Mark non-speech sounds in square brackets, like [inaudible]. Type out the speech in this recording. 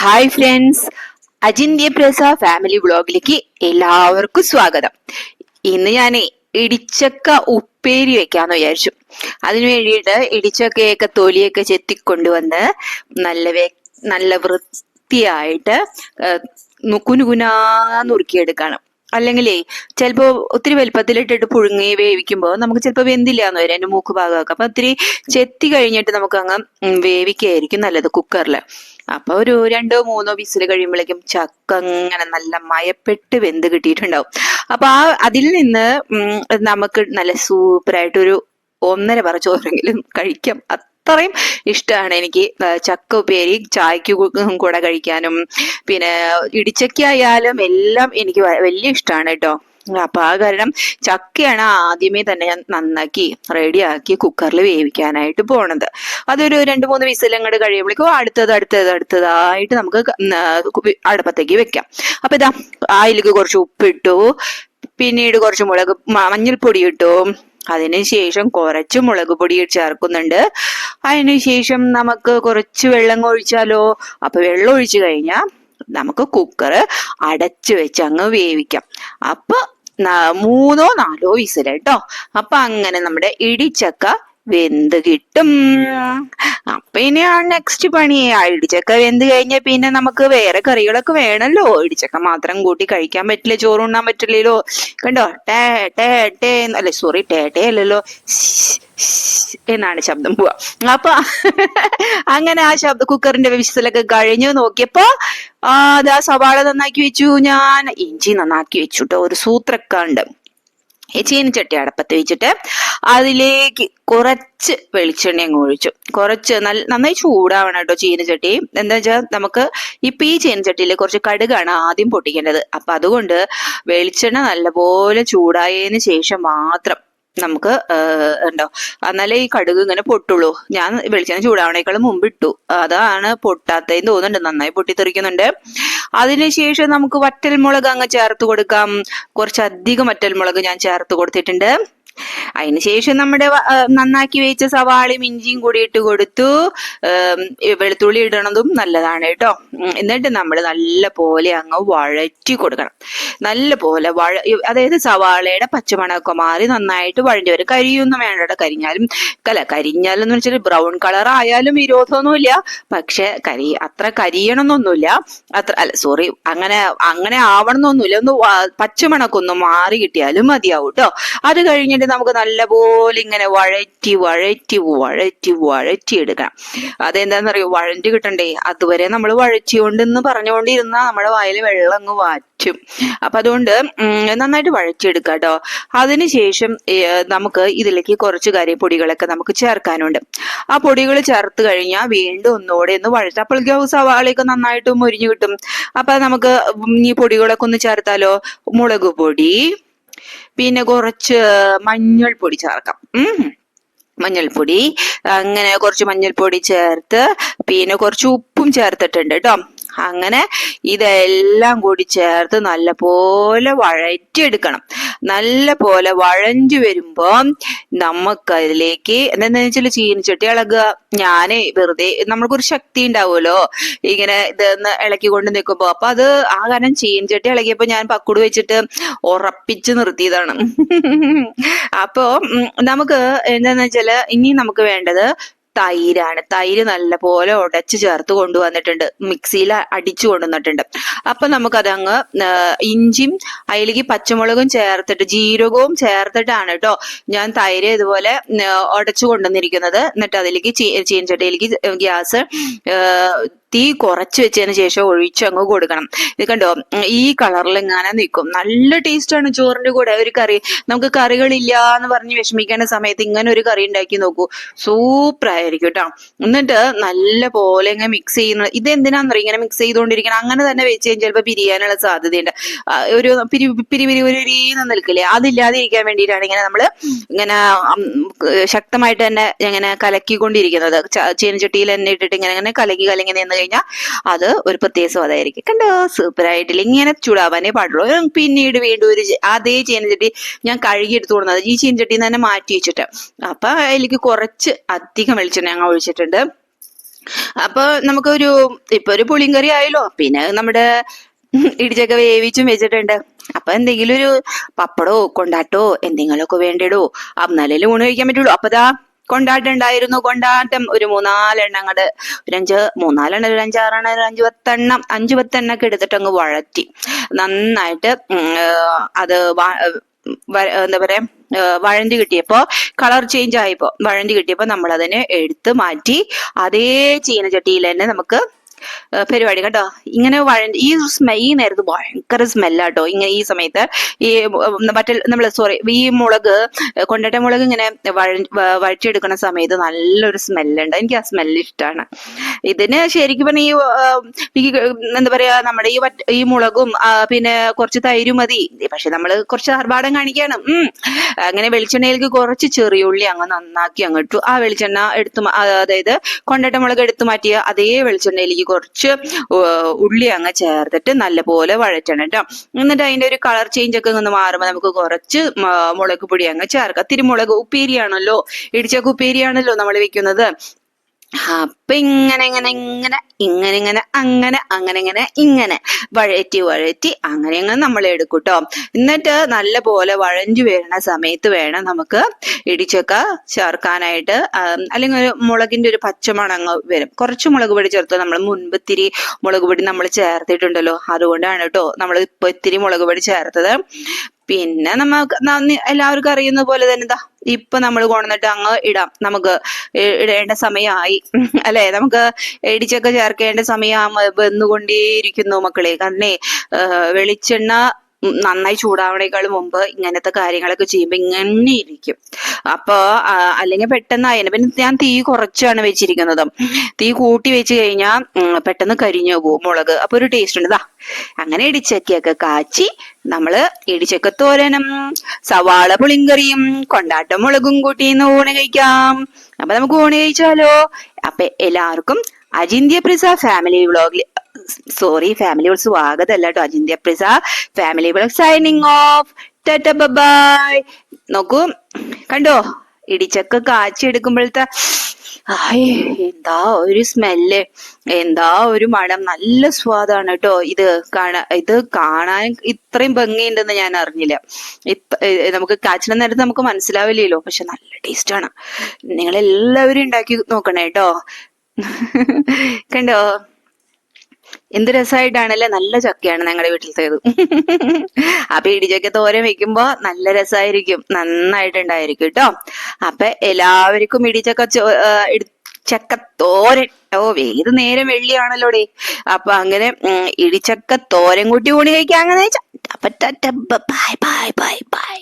Hi friends അജിന്ത്യ പ്രസ family വ്ളോഗിലേക്ക് എല്ലാവർക്കും സ്വാഗതം. ഇന്ന് ഞാൻ ഇടിച്ചക്ക ഉപ്പേരി വെക്കാന്ന് വിചാരിച്ചു. അതിനു വേണ്ടിയിട്ട് ഇടിച്ചക്കയൊക്കെ തൊലിയൊക്കെ ചെത്തിക്കൊണ്ടുവന്ന് നല്ല നല്ല വൃത്തിയായിട്ട് കുനുകുനാ നുറുക്കിയെടുക്കണം അല്ലെങ്കിലേ ചിലപ്പോ ഒത്തിരി വലുപ്പത്തിലിട്ടിട്ട് പുഴുങ്ങി വേവിക്കുമ്പോൾ നമുക്ക് ചിലപ്പോൾ വെന്തില്ല എന്ന് വരും അതിന്റെ മൂക്ക് ഭാഗമൊക്കെ. അപ്പൊ ഒത്തിരി ചെത്തി കഴിഞ്ഞിട്ട് നമുക്ക് അങ്ങ് വേവിക്കുകയായിരിക്കും നല്ലത് കുക്കറിൽ. അപ്പൊ ഒരു രണ്ടോ മൂന്നോ വിസിൽ കഴിയുമ്പോഴേക്കും ചക്ക അങ്ങനെ നല്ല മയപ്പെട്ട് വെന്ത് കിട്ടിയിട്ടുണ്ടാവും. അപ്പൊ ആ അതിൽ നിന്ന് നമുക്ക് നല്ല സൂപ്പറായിട്ടൊരു ഒന്നര പറ ചോറെങ്കിലും കഴിക്കാം. അത്രയും ഇഷ്ടമാണ് എനിക്ക്. ചക്ക ഉപ്പേരി ചായക്ക് കൂടെ കഴിക്കാനും. പിന്നെ ഇടിച്ചക്കായാലും എല്ലാം എനിക്ക് വലിയ ഇഷ്ടമാണ് കേട്ടോ. അപ്പൊ ആ കാരണം ചക്കയാണ് ആദ്യമേ തന്നെ ഞാൻ നന്നാക്കി റെഡിയാക്കി കുക്കറിൽ വേവിക്കാനായിട്ട് പോണത്. അതൊരു രണ്ട് മൂന്ന് വിസിൽ അങ്ങോട്ട് കഴിയുമ്പോഴേക്കും അടുത്തത് അടുത്തത് അടുത്തതായിട്ട് നമുക്ക് അടുപ്പത്തേക്ക് വെക്കാം. അപ്പൊ ഇതാ അതിലേക്ക് കുറച്ച് ഉപ്പിട്ടു. പിന്നീട് കുറച്ച് മുളക് മഞ്ഞൾപ്പൊടി ഇട്ടു. അതിനുശേഷം കുറച്ച് മുളക് പൊടി ചേർക്കുന്നുണ്ട്. അതിനുശേഷം നമുക്ക് കുറച്ച് വെള്ളം ഒഴിച്ചാലോ? അപ്പൊ വെള്ളം ഒഴിച്ചു കഴിഞ്ഞാൽ നമുക്ക് കുക്കർ അടച്ചു വെച്ച് അങ്ങ് വേവിക്കാം. അപ്പൊ മൂന്നോ നാലോ വിസിൽ കേട്ടോ. അപ്പൊ അങ്ങനെ നമ്മുടെ ഇടിച്ചക്ക വെന്ത് കിട്ടും. അപ്പൊ ഇനി നെക്സ്റ്റ് പണി. ഇടിച്ചക്ക വെന്ത് കഴിഞ്ഞാൽ പിന്നെ നമുക്ക് വേറെ കറികളൊക്കെ വേണമല്ലോ ഇടിച്ചക്ക മാത്രം കൂട്ടി കഴിക്കാൻ പറ്റില്ല? ചോറ് ഉണ്ണാൻ പറ്റില്ലല്ലോ. കണ്ടോ? ടേ ടേ ടേ അല്ലെ സോറി ടേ ടേ അല്ലല്ലോ. എന്നാണ് ശബ്ദം പോവാ. അപ്പൊ അങ്ങനെ ആ ശബ്ദ കുക്കറിന്റെ വിശ്വസിലൊക്കെ കഴിഞ്ഞു. നോക്കിയപ്പോ ആ അതാ സവാള നന്നാക്കി വെച്ചു. ഞാൻ ഇഞ്ചി നന്നാക്കി വെച്ചു കേട്ടോ ഒരു സൂത്രക്ക ഉണ്ട് ഈ ചീനിച്ചട്ടി അടപ്പത്ത് വെച്ചിട്ട് അതിലേക്ക് കുറച്ച് വെളിച്ചെണ്ണ അങ്ങ് ഒഴിച്ചു. കുറച്ച് നല്ല നന്നായി ചൂടാവണം കേട്ടോ ചീനിച്ചട്ടി എന്താ വെച്ചാൽ നമുക്ക് ഇപ്പൊ ഈ ചീനിച്ചട്ടിയിൽ കുറച്ച് കടുകാണ് ആദ്യം പൊട്ടിക്കേണ്ടത്. അപ്പൊ അതുകൊണ്ട് വെളിച്ചെണ്ണ നല്ലപോലെ ചൂടായതിന് ശേഷം മാത്രം നമുക്ക് ഉണ്ടോ? എന്നാലേ ഈ കടുക് ഇങ്ങനെ പൊട്ടുള്ളൂ. ഞാൻ വെളിച്ചെണ്ണ ചൂടാവണേക്കാളും മുമ്പ് ഇട്ടു അതാണ് പൊട്ടാത്തതെന്ന് തോന്നുന്നുണ്ട്. നന്നായി പൊട്ടിത്തെറിക്കുന്നുണ്ട്. അതിനുശേഷം നമുക്ക് വറ്റൽമുളക് അങ്ങ് ചേർത്ത് കൊടുക്കാം. കുറച്ചധികം വറ്റൽമുളക് ഞാൻ ചേർത്ത് കൊടുത്തിട്ടുണ്ട്. അതിനുശേഷം നമ്മുടെ നന്നാക്കി വെച്ച സവാളയും ഇഞ്ചിയും കൂടി ഇട്ട് കൊടുത്തു. വെളുത്തുള്ളി ഇടണതും നല്ലതാണ് കേട്ടോ. എന്നിട്ട് നമ്മൾ നല്ല പോലെ അങ്ങ് വഴറ്റി കൊടുക്കണം. നല്ല പോലെ വഴ അതായത് സവാളയുടെ പച്ചമണമൊക്കെ മാറി നന്നായിട്ട് വഴഞ്ഞു വരും. കരിയൊന്നും വേണ്ട. കരിഞ്ഞാലും. അല്ല കരിഞ്ഞാലെന്ന് വെച്ചാൽ ബ്രൗൺ കളർ ആയാലും വിരോധമൊന്നുമില്ല. പക്ഷെ കരി അത്ര കരിയണമെന്നൊന്നുമില്ല. അത്ര അല്ല സോറി അങ്ങനെ അങ്ങനെ ആവണമെന്നൊന്നുമില്ല. ഒന്ന് പച്ചമണക്കൊന്ന് മാറി കിട്ടിയാലും മതിയാവും കേട്ടോ. അത് കഴിഞ്ഞിട്ട് നമുക്ക് നല്ലപോലെ ഇങ്ങനെ വഴറ്റി വഴറ്റി വഴറ്റി വഴറ്റി എടുക്കണം. അതെന്താണെന്നറിയോ വഴറ്റി കിട്ടണ്ടേ? അതുവരെ നമ്മൾ വഴറ്റിയോണ്ടെന്ന് പറഞ്ഞുകൊണ്ടിരുന്ന നമ്മുടെ വായിൽ വെള്ളം അങ്ങ് വാറ്റും. അപ്പൊ അതുകൊണ്ട് നന്നായിട്ട് വഴറ്റിയെടുക്കുക കേട്ടോ അതിനുശേഷം നമുക്ക് ഇതിലേക്ക് കുറച്ച് കറിപ്പൊടികളൊക്കെ നമുക്ക് ചേർക്കാനുണ്ട്. ആ പൊടികൾ ചേർത്ത് കഴിഞ്ഞാൽ വീണ്ടും ഒന്നുകൂടെ ഒന്ന് വഴറ്റാം അപ്പോഴേക്കും സവാളയൊക്കെ നന്നായിട്ട് മുരിഞ്ഞു കിട്ടും. അപ്പൊ നമുക്ക് ഈ പൊടികളൊക്കെ ഒന്ന് ചേർത്താലോ? മുളക് പൊടി പിന്നെ കുറച്ച് മഞ്ഞൾപ്പൊടി ചേർക്കാം. മഞ്ഞൾപ്പൊടി. അങ്ങനെ കുറച്ച് മഞ്ഞൾപ്പൊടി ചേർത്ത് പിന്നെ കുറച്ച് ഉപ്പും ചേർത്തിട്ടുണ്ട് കേട്ടോ. അങ്ങനെ ഇതെല്ലാം കൂടി ചേർത്ത് നല്ലപോലെ വഴറ്റിയെടുക്കണം നല്ല പോലെ വഴഞ്ഞു വരുമ്പോൾ നമുക്കതിലേക്ക് എന്താന്ന് വെച്ചാൽ ചീനിച്ചട്ടി ഇളകുക ഞാൻ വെറുതെ നമ്മൾക്കൊരു ശക്തി ഉണ്ടാവുമല്ലോ. ഇങ്ങനെ ഇതെന്ന് ഇളക്കി കൊണ്ട് നിൽക്കുമ്പോ അപ്പൊ അത് ആ കാരണം ചീനിച്ചട്ടി ഇളകിയപ്പോ ഞാൻ പക്കുട് വെച്ചിട്ട് ഉറപ്പിച്ച് നിർത്തിയതാണ്. അപ്പോ നമുക്ക് എന്താന്ന് വെച്ചാൽ ഇനി നമുക്ക് വേണ്ടത് തൈരാണ്. തൈര് നല്ലപോലെ ഉടച്ച് ചേർത്ത് കൊണ്ടുവന്നിട്ടുണ്ട്. മിക്സിയിൽ അടിച്ചു കൊണ്ടുവന്നിട്ടുണ്ട്. അപ്പൊ നമുക്കത് അങ്ങ് ഇഞ്ചിയും അതിലേക്ക് പച്ചമുളകും ചേർത്തിട്ട് ജീരകവും ചേർത്തിട്ടാണ് കേട്ടോ ഞാൻ തൈര് ഇതുപോലെ ഉടച്ചു കൊണ്ടുവന്നിരിക്കുന്നത്. എന്നിട്ട് അതിലേക്ക് ചീനച്ചട്ടിയിലേക്ക് ഗ്യാസ് തീ കുറച്ച് വെച്ചതിന് ശേഷം ഒഴിച്ച് അങ്ങ് കൊടുക്കണം. ഇത് കണ്ടോ? ഈ കളറിൽ ഇങ്ങനെ നിൽക്കും നല്ല ടേസ്റ്റ് ആണ് ചോറിന്റെ കൂടെ. ഒരു കറി നമുക്ക് കറികളില്ല എന്ന് പറഞ്ഞ് വിഷമിക്കേണ്ട സമയത്ത് ഇങ്ങനെ ഒരു കറി ഉണ്ടാക്കി നോക്കൂ. സൂപ്പർ ആയിരിക്കും കേട്ടോ എന്നിട്ട് നല്ല പോലെ ഇങ്ങനെ മിക്സ് ചെയ്യുന്ന ഇത് എന്തിനാന്നറിയോ ഇങ്ങനെ മിക്സ് ചെയ്തുകൊണ്ടിരിക്കണം. അങ്ങനെ തന്നെ വെച്ച് കഴിഞ്ഞാൽ ചിലപ്പോൾ പിരിയാനുള്ള സാധ്യതയുണ്ട്. ഒരു പിരി പിരി പിരി ഒരു രീന്ന് നിൽക്കില്ലേ? അതില്ലാതിരിക്കാൻ വേണ്ടിയിട്ടാണ് ഇങ്ങനെ നമ്മൾ ഇങ്ങനെ ശക്തമായിട്ട് തന്നെ ഇങ്ങനെ കലക്കിക്കൊണ്ടിരിക്കുന്നത്. ചീനച്ചട്ടിയിൽ തന്നെ ഇട്ടിട്ട് ഇങ്ങനെ ഇങ്ങനെ കലക്കി കലങ്ങി നിന്ന് കഴിഞ്ഞാൽ അത് ഒരു പ്രത്യേക സ്വാദായിരിക്കും. കണ്ടോ? സൂപ്പർ ആയിട്ടില്ല ഇങ്ങനെ ചൂടാവാനേ പാടുള്ളൂ. പിന്നീട് വീണ്ടും ഒരു അതേ ചീനച്ചട്ടി ഞാൻ കഴുകി എടുത്തു കൊടുക്കുന്നത് ഈ ചീനച്ചട്ടിയിൽ നിന്ന് തന്നെ മാറ്റി വെച്ചിട്ട്. അപ്പൊ അതിലേക്ക് കുറച്ച് അധികം വെളിച്ചെണ്ണ ഞങ്ങൾ ഒഴിച്ചിട്ടുണ്ട്. അപ്പൊ നമുക്കൊരു ഇപ്പൊ ഒരു പുളിങ്കറി ആയല്ലോ. പിന്നെ നമ്മുടെ ഇടിച്ചൊക്കെ വേവിച്ചും വെച്ചിട്ടുണ്ട്. അപ്പൊ എന്തെങ്കിലും ഒരു പപ്പടോ കൊണ്ടാട്ടോ എന്തെങ്കിലുമൊക്കെ വേണ്ടിടോ. എന്നാലേ ഊണ് കഴിക്കാൻ പറ്റുള്ളൂ. അപ്പൊ ദാ കൊണ്ടാട്ടം ഉണ്ടായിരുന്നു കൊണ്ടാട്ടം ഒരു മൂന്നാലെണ്ണം അങ്ങട് ഒരു അഞ്ച് മൂന്നാലെണ്ണം ഒരു അഞ്ചാറെണ്ണം ഒരു അഞ്ചു പത്തെണ്ണം അഞ്ചു പത്തെണ്ണം ഒക്കെ എടുത്തിട്ട് അങ്ങ് വഴറ്റി നന്നായിട്ട് അത് എന്താ പറയാ വഴന്തി കിട്ടിയപ്പോ കളർ ചേഞ്ച് ആയപ്പോ വഴന്തി കിട്ടിയപ്പോ നമ്മൾ അതിനെ എടുത്ത് മാറ്റി അതേ ചീനച്ചട്ടിയിൽ തന്നെ നമുക്ക് പരിപാടി കേട്ടോ. ഇങ്ങനെ ഈ സ്മെ ഈ നേരത്ത് ഭയങ്കര സ്മെല്ലാട്ടോ. ഇങ്ങനെ ഈ സമയത്ത് ഈ മറ്റേ നമ്മൾ സോറി ഈ മുളക് കൊണ്ടട്ട മുളക് ഇങ്ങനെ വഴറ്റിയെടുക്കുന്ന സമയത്ത് നല്ലൊരു സ്മെല്ലുണ്ട്. എനിക്ക് ആ സ്മെല്ല് ഇഷ്ടമാണ് ഇതിന് ശരിക്കും പറഞ്ഞ ഈ എന്താ പറയാ നമ്മുടെ ഈ ഈ മുളകും പിന്നെ കുറച്ച് തൈരും മതി. പക്ഷെ നമ്മൾ കുറച്ച് ആർഭാടം കാണിക്കാണ്. ഉം. അങ്ങനെ വെളിച്ചെണ്ണയിലേക്ക് കുറച്ച് ചെറിയുള്ളി അങ്ങ് നന്നാക്കി അങ്ങ് ഇട്ടു. ആ വെളിച്ചെണ്ണ എടുത്തു അതായത് കൊണ്ടട്ട മുളക് എടുത്തു മാറ്റിയ അതേ വെളിച്ചെണ്ണയിലേക്ക് കുറച്ച് ഉള്ളി അങ്ങ് ചേർത്തിട്ട് നല്ലപോലെ വഴറ്റണം കേട്ടോ എന്നിട്ട് അതിന്റെ ഒരു കളർ ചേഞ്ച് ഒക്കെ ഒന്ന് മാറുമ്പോൾ നമുക്ക് കുറച്ച് മുളക് പൊടി അങ്ങ് ചേർക്കാം. തിരുമുളക് ഉപ്പേരിയാണല്ലോ ഇടിച്ചക്ക ഉപ്പേരിയാണല്ലോ നമ്മൾ വെക്കുന്നത്. അപ്പൊ ഇങ്ങനെ ഇങ്ങനെ ഇങ്ങനെ ഇങ്ങനെ ഇങ്ങനെ അങ്ങനെ അങ്ങനെ ഇങ്ങനെ ഇങ്ങനെ. വഴറ്റി വഴറ്റി അങ്ങനെ അങ്ങനെ നമ്മൾ എടുക്കൂട്ടോ. എന്നിട്ട് നല്ല പോലെ വഴഞ്ഞു വരുന്ന സമയത്ത് വേണം നമുക്ക് ഇടിച്ചൊക്കെ ചേർക്കാനായിട്ട്. അല്ലെങ്കിൽ ഒരു മുളകിന്റെ ഒരു പച്ചമണങ്ങ് വരും. കുറച്ച് മുളക് പൊടി ചേർത്ത് നമ്മൾ മുൻപ് ഇത്തിരി മുളക് പൊടി നമ്മൾ ചേർത്തിട്ടുണ്ടല്ലോ. അതുകൊണ്ടാണ് കേട്ടോ നമ്മൾ ഇപ്പൊ ഇത്തിരി മുളക് പൊടി ചേർത്തത്. പിന്നെ നമുക്ക് എല്ലാവർക്കും അറിയുന്ന പോലെ തന്നെ ഇതാ ഇപ്പൊ നമ്മൾ കൊണ്ടുവന്നിട്ട് അങ്ങ് ഇടാം. നമുക്ക് ഇടേണ്ട സമയമായി. [laughs] അല്ലെ? നമുക്ക് ഇടിച്ചൊക്കെ ചേർക്കേണ്ട സമയം വന്നുകൊണ്ടേയിരിക്കുന്നു മക്കളെ. കാരണം വെളിച്ചെണ്ണ നന്നായി ചൂടാവണേക്കാൾ മുമ്പ് ഇങ്ങനത്തെ കാര്യങ്ങളൊക്കെ ചെയ്യുമ്പോൾ ഇങ്ങനെ ഇരിക്കും. അപ്പൊ അല്ലെങ്കിൽ പെട്ടെന്ന് അതിനെ പിന്നെ ഞാൻ തീ കുറച്ചാണ് വെച്ചിരിക്കുന്നത്. തീ കൂട്ടി വെച്ച് കഴിഞ്ഞാൽ പെട്ടെന്ന് കരിഞ്ഞു പോകും മുളക്. അപ്പൊ ഒരു ടേസ്റ്റ് ഉണ്ട്. അങ്ങനെ ഇടിച്ചക്കയൊക്കെ കാച്ചി നമ്മൾ ഇടിച്ചക്ക തോരനും സവാള പുളിങ്കറിയും കൊണ്ടാട്ട മുളകും കൂട്ടി ഇന്ന് ഊണ് കഴിക്കാം. അപ്പൊ നമുക്ക് ഊണ് കഴിച്ചാലോ? അപ്പൊ എല്ലാവർക്കും അജിന്ത്യ പ്രിസ ഫാമിലി വ്ളോഗിൽ സോറി ഫാമിലി വ്ളോഗ് സ്വാഗതമല്ല കേട്ടോ അജിന്ത്യ പ്രിസ family vlog signing off bye നോക്കൂ കണ്ടോ? ഇടിച്ചക്ക കാച്ചി എടുക്കുമ്പോഴത്തെ ആയ് എന്താ ഒരു സ്മെല്ല് എന്താ ഒരു മണം? നല്ല സ്വാദാണ് കേട്ടോ. ഇത് കാണാ ഇത് കാണാൻ ഇത്രയും ഭംഗിയുണ്ടെന്ന് ഞാൻ അറിഞ്ഞില്ല. നമുക്ക് കാച്ചിന നേരത്ത് നമുക്ക് മനസ്സിലാവില്ലല്ലോ. പക്ഷെ നല്ല ടേസ്റ്റ് ആണ്. നിങ്ങൾ എല്ലാവരും ഉണ്ടാക്കി നോക്കണേ കേട്ടോ. കണ്ടോ? എന്ത് രസമായിട്ടാണല്ലേ നല്ല ചക്കയാണ് ഞങ്ങളുടെ വീട്ടിലത്തേത്. [laughs] അപ്പൊ ഇടിച്ചക്ക തോരൻ വെക്കുമ്പോ നല്ല രസമായിരിക്കും നന്നായിട്ടുണ്ടായിരിക്കും കേട്ടോ അപ്പൊ എല്ലാവർക്കും ഇടിച്ചക്ക ചക്ക തോരൻ. ഓ ഏത് നേരം വെള്ളിയാണല്ലോ ഡേ അപ്പൊ അങ്ങനെ ഇടിച്ചക്ക തോരൻ കൂട്ടി ഊണി കഴിക്കാൻ അങ്ങനെ ബൈ ബൈ ബൈ ബൈ.